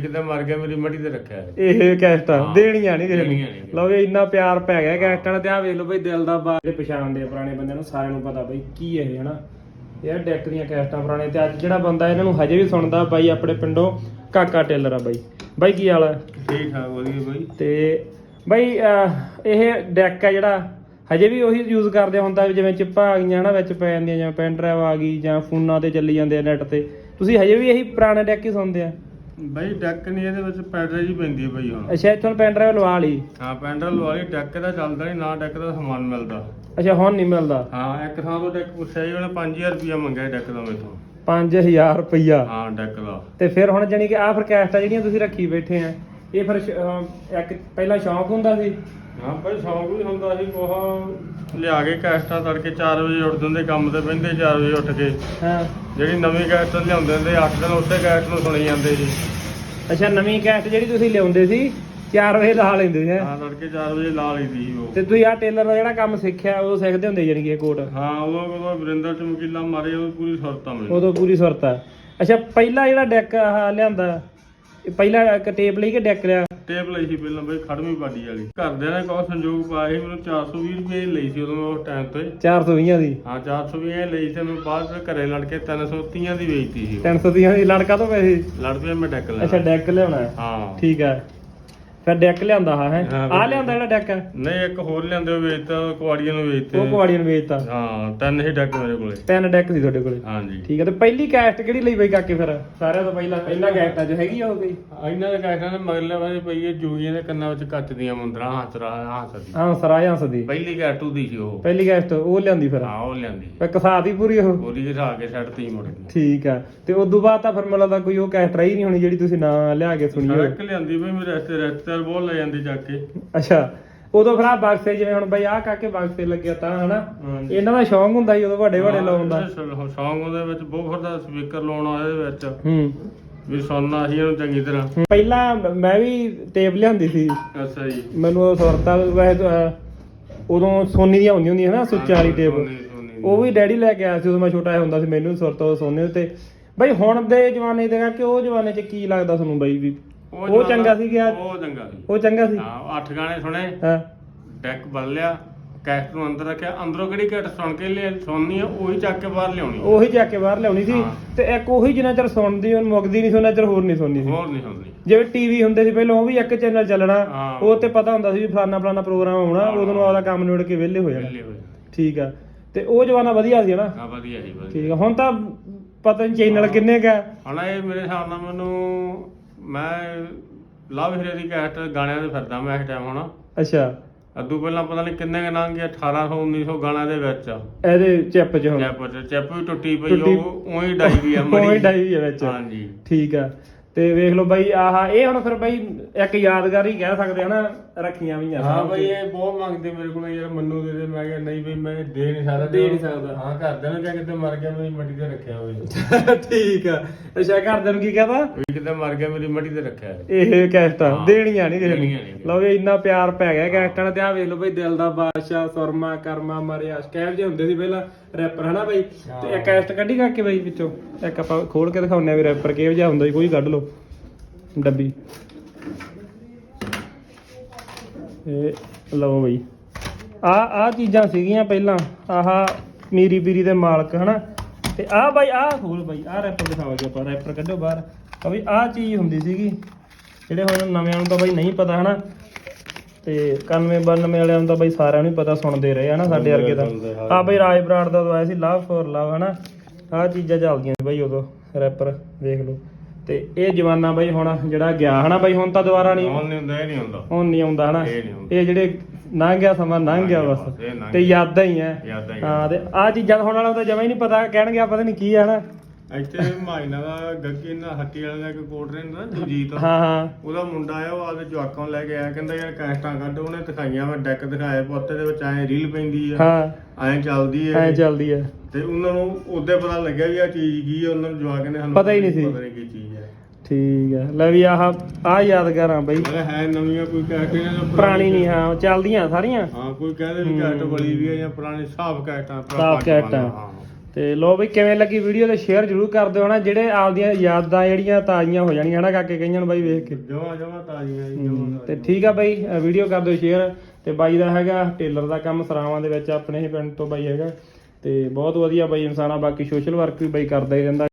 ਕਿਤੇ ਮਰ ਗਿਆ ਮੇਰੀ ਮੜੀ ਤੇ ਰੱਖਿਆ ਹੈ। ਇਹ ਕੈਸਟਾਂ। ਦੇਣੀਆਂ ਨਹੀਂ ਕਿਸੇ ਦੇਣੀਆਂ ਨੂੰ। ਨਹੀਂ। ਲਓ ਵੀ ਇੰਨਾ ਪਿਆਰ ਪੈ ਗਿਆ ਕੈਸਟਾਂ ਨਾਲ ਤੇ ਆ ਵੇਖ ਲਓ ਬਈ ਦਿਲ ਦਾ ਬਾਗ ਦੇ ਪਛਾਣਦੇ ਆ ਪੁਰਾਣੇ ਬੰਦਿਆਂ ਨੂੰ ਸਾਰਿਆਂ ਨੂੰ ਪਤਾ ਬਈ ਕੀ ਇਹ ਹਨਾ? ਇਹ ਡੈਕ ਦੀਆਂ ਕੈਸਟਾਂ ਪੁਰਾਣੇ ਤੇ ਅੱਜ ਜਿਹੜਾ ਬੰਦਾ ਇਹਨਾਂ ਨੂੰ ਹਜੇ ਵੀ ਸੁਣਦਾ ਬਾਈ ਆਪਣੇ ਪਿੰਡੋਂ ਕਾਕਾ ਟੇਲਰ ਆ ਬਾਈ। ਬਾਈ ਕੀ ਹਾਲ ਹੈ ਠੀਕ ਠਾਕ ਵਧੀਆ ਬਾਈ। ਤੇ ਬਾਈ ਅਹ, ਇਹ ਡੈਕ ਆ ਜਿਹੜਾ ਹਜੇ ਵੀ ਉਹੀ ਯੂਜ਼ ਕਰਦੇ ਹੁੰਦਾ ਵੀ ਜਿਵੇਂ ਚਿੱਪਾਂ ਆ ਗਈਆਂ ਨਾ ਵਿੱਚ ਪੈ ਜਾਂਦੀਆਂ ਜਾਂ ਪੈਨ ਡਰਾਈਵ ਆ ਗਈ ਜਾਂ ਫੋਨਾਂ ਤੇ ਚੱਲੀ ਜਾਂਦੇ ਆ ਨੈਟ ਤੇ। ਤੁਸੀਂ ਹਜੇ ਵੀ ਇਹੀ ਪੁਰਾਣੇ ਡੈਕ ਹੀ ਸੁਣਦੇ ਆ? ਬਾਈ ਡੈਕ ਨਹੀਂ ਇਹਦੇ ਵਿੱਚ ਪੈਡਲ ਜੀ ਪੈਂਦੀ ਹੈ ਬਾਈ ਹੁਣ। ਅੱਛਾ ਇੱਥੋਂ ਪੈਨ ਡਰਾਈਵ ਲਵਾ ਲਈ? ਹਾਂ ਪੈਡਲ ਵਾਲੀ ਡੈਕ ਦਾ ਚੱਲਦਾ ਨਹੀਂ ਨਾ ਡੈਕ ਦਾ ਸਮਾਨ ਮਿਲਦਾ। ਅੱਛਾ ਹੁਣ ਨਹੀਂ ਮਿਲਦਾ? ਹਾਂ ਇੱਕ ਥਾਂ ਤੋਂ ਡੈਕ ਪੁੱਛਿਆ ਜੀ ਉਹਨੇ 5000 ਰੁਪਇਆ ਮੰਗਿਆ ਡੈਕ ਦਾ ਮੈਥੋਂ। 5000 ਰੁਪਈਆ ਹਾਂ ਡੈਕ ਦਾ। ਤੇ ਫਿਰ ਹੁਣ ਜਾਨੀ ਕਿ ਆਹ ਫਿਰ ਕੈਸਟਾਂ ਜਿਹੜੀਆਂ ਤੁਸੀਂ ਰੱਖੀ ਬੈਠੇ ਆ ਇਹ ਫਿਰ ਸ਼- ਅਹ ਇੱਕ ਪਹਿਲਾਂ ਸ਼ੌਂਕ ਹੁੰਦਾ ਸੀ? ਹਾਂ ਭਾਈ ਸ਼ੌਂਕ ਵੀ ਹੁੰਦਾ ਸੀ ਕੋਹ ਲਿਆ ਕੇ ਕੈਸਟਾਂ ਤੜਕੇ 4 ਵਜੇ ਉੱਠ ਜਾਂਦੇ ਕੰਮ ਤੇ ਬਹਿੰਦੇ 4 ਵਜੇ ਉੱਠ ਕੇ। ਹਾਂ। ਜਿਹੜੀ ਨਵੀਂ ਕੈਸਟ ਲਿਆਉਂਦੇ ਹੁੰਦੇ 8 ਦਿਨ ਉਸੇ ਕੈਸਟ ਨੂੰ ਸੁਣੀ ਜਾਂਦੇ ਸੀ। ਅੱਛਾ ਨਵੀਂ ਕੈਸਟ ਜਿਹੜੀ ਤੁਸੀਂ ਲਿਆਉਂਦੇ ਸੀ 4 ਵਜੇ ਲਾ ਲੈਂਦੇ ਸੀ ਹੈਂ? ਤੜਕੇ 4 ਵਜੇ ਲਾ ਲਈਦੀ ਸੀ ਉਹ। ਤੇ ਤੁਸੀਂ ਆ ਟੇਲਰ ਦਾ ਜਿਹੜਾ ਕੰਮ ਸਿੱਖਿਆ ਉਹ ਸਿੱਖਦੇ ਹੁੰਦੇ ਜਾਨੀ ਕਿ ਇਹ ਕੋਟ? ਹਾਂ ਉਦੋਂ ਉਦੋਂ ਵਰਿੰਦਰ ਚਮਕੀਲਾ ਮਾਰੇ ਉਹ ਪੂਰੀ ਸੁਰਤਾ ਮਿਲੀ ਉਦੋਂ ਪੂਰੀ ਸੁਰਤ ਆ। ਅੱਛਾ ਪਹਿਲਾ ਜਿਹੜਾ ਡੈਕ ਆ ਲਿਆਂਦਾ ਇਹ ਪਹਿਲਾ ਇੱਕ ਟੇਪ ਲਈ ਕਿ ਡੈਕ ਲਿਆ? ਟੇਪ ਲਈ ਸੀ ਪਹਿਲਾਂ ਬਈ ਖੜਵੀਂ ਬਾਡੀ ਵਾਲੀ। ਘਰਦਿਆਂ ਨੇ ਕੋਈ ਸੰਜੋਗ ਪਾਇਆ ਸੀ ਮੈਨੂੰ 420 ਰੁਪਏ ਲਈ ਸੀ ਉਦੋਂ ਉਸ ਟਾਈਮ ਤੇ। 420 ਦੀ? ਹਾਂ 420 ਲਈ ਸੀ ਮੈਂ ਬਾਅਦ ਵਿੱਚ ਘਰੇ ਲੜ ਕੇ 330 ਦੀ ਵੇਚਤੀ ਸੀ 300 ਦੀ ਲੜਕਾ ਤੋਂ ਪੈਸੇ ਲੜ ਪਿਆ ਮੈਂ ਡੈਕ ਲੈ ਅੱਛਾ ਡੈਕ ਲਿਆਉਣਾ ਹਾਂ। ਠੀਕ ਹੈ। ਫਿਰ ਡੈਕ ਲਿਆਂਦਾ ਹਾਂ ਹੈ। ਹਾਂ, ਆ ਲਿਆਂਦਾ ਜਿਹੜਾ ਡੈਕ? ਹੈ ਨਹੀਂ ਇੱਕ ਹੋਰ ਲਿਆਂਦੇ ਉਹ ਵੇਚਤਾ ਕੁਆੜੀਆਂ ਨੂੰ ਵੇਚਤੇ ਉਹ ਕੁਆੜੀਆਂ ਨੂੰ ਵੇਚਤਾ ਹਾਂ ਤਿੰਨ ਹੀ ਡੈਕ ਮੇਰੇ ਕੋਲੇ। ਤਿੰਨ ਡੈਕ ਸੀ ਤੁਹਾਡੇ ਕੋਲੇ? ਹਾਂਜੀ। ਠੀਕ ਹੈ ਤੇ ਪਹਿਲੀ ਕੈਸਟ ਕਿਹੜੀ ਲਈ ਬਈ ਕਾਕੇ ਫਿਰ? ਸਾਰਿਆਂ ਤੋਂ ਪਹਿਲਾਂ ਪਹਿਲਾ ਕੈਸਟ ਅੱਜ ਹੈਗੀ ਆ ਉਹ ਗਈ ਇਹਨਾਂ ਦੇ ਕੈਸਟਾਂ ਦੇ ਮਗਰਲੇ ਵਾਲੇ ਪਈ ਹੈ ਜੂਈਆਂ ਦੇ ਕੰਨਾਂ ਵਿੱਚ ਕੱਚ ਦੀਆਂ ਮੁੰਦਰਾਂ ਹੱਥ ਰਾ ਹੱਥ ਦੀ ਹਾਂ ਸਰਾਇਆ ਸਦੀ ਪਹਿਲੀ ਕੈਟੂ ਦੀ ਸੀ ਉਹ। ਪਹਿਲੀ ਕੈਸਟ ਉਹ ਲਿਆਂਦੀ ਫਿਰ? ਹਾਂ ਉਹ ਲਿਆਂਦੀ। ਫਿਰ ਕਸਾਤੀ ਪੂਰੀ ਉਹ? ਉਹਦੀ ਘਟਾ ਕੇ ਸੈੱਟ ਤੀ ਮੁੜ ਗਈ ਠੀਕ ਆ ਤੇ ਉਦੋਂ ਬਾਅਦ ਤਾਂ ਫਿਰ ਮੈਨੂੰ ਲੱਗਦਾ ਕੋਈ ਉਹ ਕੈਸਟ ਰਹੀ ਨਹੀਂ ਹੋਣੀ ਜਿਹੜੀ ਤੁਸੀਂ ਨਾ ਲਿਆ ਕੇ ਸੁਣੀ ਹੋਵੇ। ਸੜਕ ਲਿਆਂਦੀ ਬਈ ਮੇਰੇ ਰਸਤੇ ਰਸਤੇ ਬਹੁਤ ਲੈ ਜਾਂਦੀ ਚੱਕ ਕੇ। ਅੱਛਾ ਉਦੋਂ ਫਿਰ ਆ ਬਕਸੇ ਜਿਵੇਂ ਹੁਣ ਬਈ ਆ ਕਾਕੇ ਬਕਸੇ ਲੱਗਿਆ ਤਾਂ ਹਨਾ? ਹਾਂਜੀ। ਇਹਨਾਂ ਦਾ ਸ਼ੌਂਕ ਹੁੰਦਾ ਸੀ ਉਦੋਂ ਵੱਡੇ ਵੱਡੇ ਲਾਉਣ ਦਾ। ਸੌਂਗ ਉਹਦੇ ਵਿੱਚ ਬਹੁਤ ਦਾ ਸਪੀਕਰ ਲਾਉਣਾ ਇਹਦੇ ਵਿੱਚ। ਹੂੰ। ਵੀ ਸੁਣਨਾ ਸੀ ਇਹਨੂੰ ਚੰਗੀ ਤਰ੍ਹਾਂ। ਪਹਿਲਾਂ ਮੈਂ ਵੀ ਟੇਪ ਲਿਆਂਦੀ ਸੀ। ਅੱਛਾ ਜੀ। ਮੈਨੂੰ ਉਹ ਸੁਰਤਾ ਵੈਸੇ ਤਾਂ, ਅਹ, ਉਦੋਂ ਸੋਨੀ ਦੀਆਂ ਹੁੰਦੀਆਂ ਹੁੰਦੀਆਂ ਨਾ ਸੁੱਚਾ ਵਾਲੀ ਟੇਪ। ਸੋਨੀ- ਸੋਨੀ ਦੀ। ਉਹ ਵੀ ਡੈਡੀ ਲੈ ਕੇ ਆਇਆ ਸੀ ਉਦੋਂ ਮੈਂ ਛੋਟਾ ਜਿਹਾ ਹੁੰਦਾ ਸੀ ਮੈਨੂੰ ਸੁਰਤ ਉਹ ਸੋਨੇ ਤੇ ਬਈ ਹੁਣ ਦੇ ਜ਼ਮਾਨੇ ਦੇ ਕਿ ਉਹ ਜ਼ਮਾਨੇ 'ਚ ਕੀ ਲੱਗਦਾ ਤੁਹਾਨੂੰ ਬਈ ਵੀ ਉਹ ਚੰਗਾ ਸੀ ਕਿ ਆ- ਉਹ ਚੰਗਾ ਸੀ। ਉਹ ਚੰਗਾ ਸੀ? ਹਾਂ ਅੱਠ ਗਾਣੇ ਸੁਣੇ। ਹਾਂ। ਡੈਕ ਬਦਲ ਲਿਆ ਕੈਸਟ ਨੂੰ ਅੰਦਰ ਰੱਖਿਆ। ਅੰਦਰੋਂ ਕਿਹੜੀ ਕੈਟ ਸੁਣ ਕੇ ਲਿਆ ਸੁਣਨੀ ਆ ਉਹੀ ਚੱਕ ਕੇ ਬਾਹਰ ਲਿਆਉਣੀ ਉਹੀ ਚੱਕ ਕੇ ਬਾਹਰ ਲਿਆਉਣੀ ਸੀ ਹਾਂ। ਤੇ ਇੱਕ ਉਹੀ ਜਿੰਨਾ ਚਿਰ ਸੁਣਦੀ ਉਹ ਮੁੱਕਦੀ ਨਹੀਂ ਸੀ ਉਹਨਾਂ ਚਿਰ ਹੋਰ ਨਹੀਂ ਸੁਣਨੀ ਸੀ। ਹੋਰ ਨਹੀਂ ਸੁਣਨੀ। ਜਿਵੇਂ ਟੀਵੀ ਹੁੰਦੇ ਸੀ ਪਹਿਲਾਂ ਉਹ ਵੀ ਇੱਕ ਚੈਨਲ ਚੱਲਣਾ। ਹਾਂ। ਉਹ ਤੇ ਪਤਾ ਹੁੰਦਾ ਸੀ ਵੀ ਫਲਾਨਾ ਫਲਾਨਾ ਪ੍ਰੋਗਰਾਮ ਆਉਣਾ। ਉਦੋਂ ਨੂੰ ਆਪਦਾ ਕੰਮ ਨਿਬੜ ਕੇ ਵਿਹਲੇ ਹੋ ਜਾਣਾ। ਵਿਹਲੇ ਹੋਏ ਠੀਕ ਆ। ਤੇ ਉਹ ਜਵਾਨਾ ਵਧੀਆ ਸੀ ਨਾ ਹਾਂ ਵਧੀਆ ਜੀ ਵਧੀਆ। ਠੀਕ ਆ। ਹੁਣ ਤਾਂ ਪਤਾ ਨਹੀਂ ਚੈਨਲ ਕਿੰਨੇ ਕਾ ਹੁਣ ਇਹ ਮੇਰੇ ਹਿਸਾਬ ਨਾਲ ਮੈਨੂੰ ਮੈਂ ਲਵ ਹੀਰੇ ਦੀ ਕੈਸਟ ਗਾਣਿਆਂ ਦੇ ਫਿਰਦਾ ਮੈਂ ਇਸ ਟਾਈਮ ਹੁਣ। ਅੱਛਾ। ਅੱਦੂ ਪਹਿਲਾਂ ਪਤਾ ਨਹੀਂ ਕਿੰਨੇ ਕੁ ਗਿਆ 1800 1900 ਗਾਣਿਆਂ ਦੇ ਵਿੱਚ। ਇਹਦੇ ਚਿੱਪ ਚ ਹੁਣ। ਚੈਪ ਚ ਚੈਪ ਵੀ ਟੁੱਟੀ ਪਈ। ਉਹ ਉਹੀ ਡਾਈ ਵੀ ਆ ਉਹੀ ਮੜੀ। ਡਾਈ ਵੀ ਆ ਵਿੱਚ। ਹਾਂਜੀ। ਠੀਕ ਆ। ਤੇ ਵੇਖ ਲਓ ਬਾਈ ਆਹ ਇਹ ਹੁਣ ਫਿਰ ਬਾਈ ਇੱਕ ਯਾਦਗਾਰ ਹੀ ਕਹਿ ਸਕਦੇ ਹਨਾ ਰੱਖੀਆਂ ਵੀ ਆ ਹਾਂ ਬਈ ਇਹ ਬਹੁਤ ਮੰਗਦੇ ਮੇਰੇ ਕੋਲ ਯਾਰ ਮੰਨੂ ਦੇ ਦੇ ਮੈਂ ਕਿਹਾ ਨਹੀਂ ਬਈ ਮੈਂ ਦੇ ਨਹੀਂ ਸਕਦਾ ਦੇ ਨਹੀਂ ਸਕਦਾ। ਹਾਂ ਘਰਦਿਆਂ ਨੂੰ ਕਿਹਾ ਕਿਤੇ ਮਰ ਗਿਆ ਮੇਰੀ ਮੱਟੀ ਤੇ ਰੱਖਿਆ ਹੋਵੇ ਠੀਕ ਆ। ਅੱਛਾ ਘਰਦਿਆਂ ਨੂੰ ਕੀ ਕਹਦਾ ਵੀ ਕਿਤੇ ਮਰ ਗਿਆ ਮੇਰੀ ਮੱਟੀ ਤੇ ਰੱਖਿਆ ਇਹ ਕੈਸਟਾਂ। ਦੇਣੀਆਂ ਨਹੀਂ ਦੇਣੀਆਂ। ਲਓ ਵੀ ਇੰਨਾ ਪਿਆਰ ਪੈ ਗਿਆ ਕੈਸਟਾਂ ਤੇ ਆ ਵੇਖ ਲਓ ਬਈ ਦਿਲ ਦਾ ਬਾਦਸ਼ਾਹ ਸੁਰਮਾ ਕਰਮਾ ਮਰਿਆ ਸਕੈਬ ਜੇ ਹੁੰਦੇ ਸੀ ਪਹਿਲਾਂ। ਰੈਪਰ ਹਨਾ ਬਈ? ਤੇ ਇੱਕ ਕੈਸਟ ਕੱਢੀ ਕਰਕੇ ਬਈ ਵਿੱਚੋਂ? ਇੱਕ ਆਪਾਂ ਖੋਲ ਕੇ ਦਿਖਾਉਂਦੇ ਆ ਵੀ ਰੈਪਰ ਕਿਹੋ ਜਿਹਾ ਹੁੰਦਾ ਸੀ ਕੋਈ ਕੱਢ ਲਓ। ਡੱਬੀ। ਇਹ ਲਓ ਬਈ। ਆ ਆ ਚੀਜ਼ਾਂ ਸੀਗੀਆਂ ਪਹਿਲਾਂ। ਆਹ ਮੀਰੀ ਪੀਰੀ ਦੇ ਮਾਲਕ ਹਨਾ। ਤੇ ਆ ਬਾਈ ਆ ਖੋਲ ਬਾਈ। ਆ ਰੈਪਰ ਦਿਖਾਵਾਂਗੇ ਆਪਾਂ ਰੈਪਰ ਕੱਢੋ ਬਾਹਰ। ਆ ਬਈ ਆ ਚੀਜ਼ ਹੁੰਦੀ ਸੀਗੀ। ਜਿਹੜੇ ਹੁਣ ਨਵਿਆਂ ਨੂੰ ਤਾਂ ਬਾਈ ਨਹੀਂ ਪਤਾ ਹਨਾ। ਤੇ 91 92 ਵਾਲਿਆਂ ਨੂੰ ਤਾਂ ਬਾਈ ਸਾਰਿਆਂ ਨੂੰ ਹੀ ਪਤਾ ਸੁਣਦੇ ਰਹੇ ਹਨਾ ਸਾਡੇ ਵਰਗੇ ਤਾਂ। ਆ ਬਈ ਰਾਜ ਬਰਾੜ ਦਾ ਉਦੋਂ ਆਇਆ ਸੀ ਲਵ ਫॉर ਲਵ ਹਨਾ। ਆ ਚੀਜ਼ਾਂ ਚੱਲਦੀਆਂ ਸੀ ਬਾਈ ਉਦੋਂ ਰੈਪਰ ਵੇਖ ਲਓ। ਤੇ ਇਹ ਜਵਾਨਾ ਬਾਈ ਹੁਣ ਜਿਹੜਾ ਗਿਆ ਹਨਾ ਬਾਈ ਹੁਣ ਤਾਂ ਦੁਬਾਰਾ ਨਹੀਂ ਹੁਣ ਨਹੀਂ ਹੁੰਦਾ ਇਹ ਨਹੀਂ ਹੁੰਦਾ। ਹੁਣ ਨਹੀਂ ਆਉਂਦਾ ਹਨਾ। ਇਹ ਜਿਹੜੇ ਲੰਘ ਗਿਆ ਸਮਾਂ ਲੰਘ ਗਿਆ ਬਸ। ਤੇ। ਯਾਦਾਂ ਹੀ ਹੀ ਹਾਂ ਤੇ ਆ ਚੀਜ਼ਾਂ ਹੁਣ ਵਾਲਾ ਤਾਂ ਜਮਾ ਹੀ ਨਹੀਂ ਪਤਾ ਕਹਿਣਗੇ ਆ ਪਤਾ ਨਹੀਂ ਕੀ ਆ ਹਨਾ। ਇੱਥੇ ਮਾਇਨਾ ਦਾ ਗੱਗੀ ਨਾ ਹੱਟੀ ਵਾਲੇ ਦਾ ਇੱਕ ਕੋਟ ਰਹਿੰਦਾ ਨਾ ਜੀਤ ਹਾਂ ਹਾਂ। ਉਹਦਾ ਮੁੰਡਾ ਆਇਆ ਉਹ ਆਪਦੇ ਜਵਾਕਾਂ ਨੂੰ ਲੈ ਕੇ ਆਇਆ ਕਹਿੰਦਾ ਯਾਰ ਕੈਸਟਾਂ ਕੱਢ ਉਹਨੇ ਦਿਖਾਈਆਂ ਮੈਂ ਡੈਕ ਦਿਖਾਇਆ ਪੁੱਤੇ ਦੇ ਵਿੱਚ ਐ ਰੀਲ ਪੈਂਦੀ ਆ। ਹਾਂ। ਐਂ ਚੱਲਦੀ ਐ ਹੈ ਚੱਲਦੀ ਐ ਤੇ ਉਹਨਾਂ ਨੂੰ ਉਹਦੇ ਪਤਾ ਲੱਗਿਆ ਵੀ ਆ ਚੀਜ਼ ਕੀ ਆ ਉਹਨਾਂ ਨੂੰ ਜਵਾਕ ਨੇ ਸਾਨੂੰ ਪਤਾ ਹੀ ਨਹੀਂ ਸੀ। ਪਤਾ ਨਹੀਂ ਕੀ ਚੀਜ਼ ਹੈ ਠੀਕ ਐ ਲੈ ਵੀ ਆਹ ਆ ਯਾਦਗਾਰਾਂ ਬਈ। ਹੈ ਨਵੀਆਂ ਕੋਈ ਤੋਂ ਪੁਰਾਣੀ ਨਹੀਂ ਹਾਂ ਚੱਲਦੀਆਂ ਸਾਰੀਆਂ। ਹਾਂ ਕੋਈ ਕਹਿੰਦੇ ਵੀ ਕੈਸਟ ਬਲੀ ਵੀ ਹੈ ਜਾਂ ਪੁਰਾਣੀ ਸਾਫ਼ ਕੈਸਟਾਂ ਪੁਰਾਣਾ ਸਾਫ਼ ਕੈਸਟਾਂ। ਤੇ ਲੋ ਬਈ ਕਿਵੇਂ ਲੱਗੀ ਵੀਡੀਓ ਤੇ ਸ਼ੇਅਰ ਜਰੂਰ ਕਰ ਦਿਓ ਹਨਾ ਜਿਹੜੇ ਆਪਦੀਆਂ ਯਾਦਾਂ ਜਿਹੜੀਆਂ ਤਾਜ਼ੀਆਂ ਹੋ ਜਾਣੀਆਂ ਹਨਾ ਕਾਕੇ ਕਈਆਂ ਨੂੰ ਬਾਈ ਵੇਖ ਕੇ। ਜਮਾ ਜਮਾ ਤਾਜ਼ੀਆਂ ਜੀ ਜਮਾਂ ਤੇ ਠੀਕ ਆ ਬਾਈ ਵੀਡੀਓ ਕਰ ਦਿਓ ਸ਼ੇਅਰ ਤੇ ਬਾਈ ਦਾ ਹੈਗਾ ਟੇਲਰ ਦਾ ਕੰਮ ਸਰਾਵਾਂ ਦੇ ਵਿੱਚ ਆਪਣੇ ਹੀ ਪਿੰਡ ਤੋਂ ਬਾਈ ਹੈਗਾ। ਤੇ ਬਹੁਤ ਵਧੀਆ ਬਾਈ ਇਨਸਾਨ ਆ ਬਾਕੀ ਸੋਸ਼ਲ ਵਰਕ ਵੀ ਬਾਈ ਕਰਦਾ ਹੀ ਰਹਿੰਦਾ।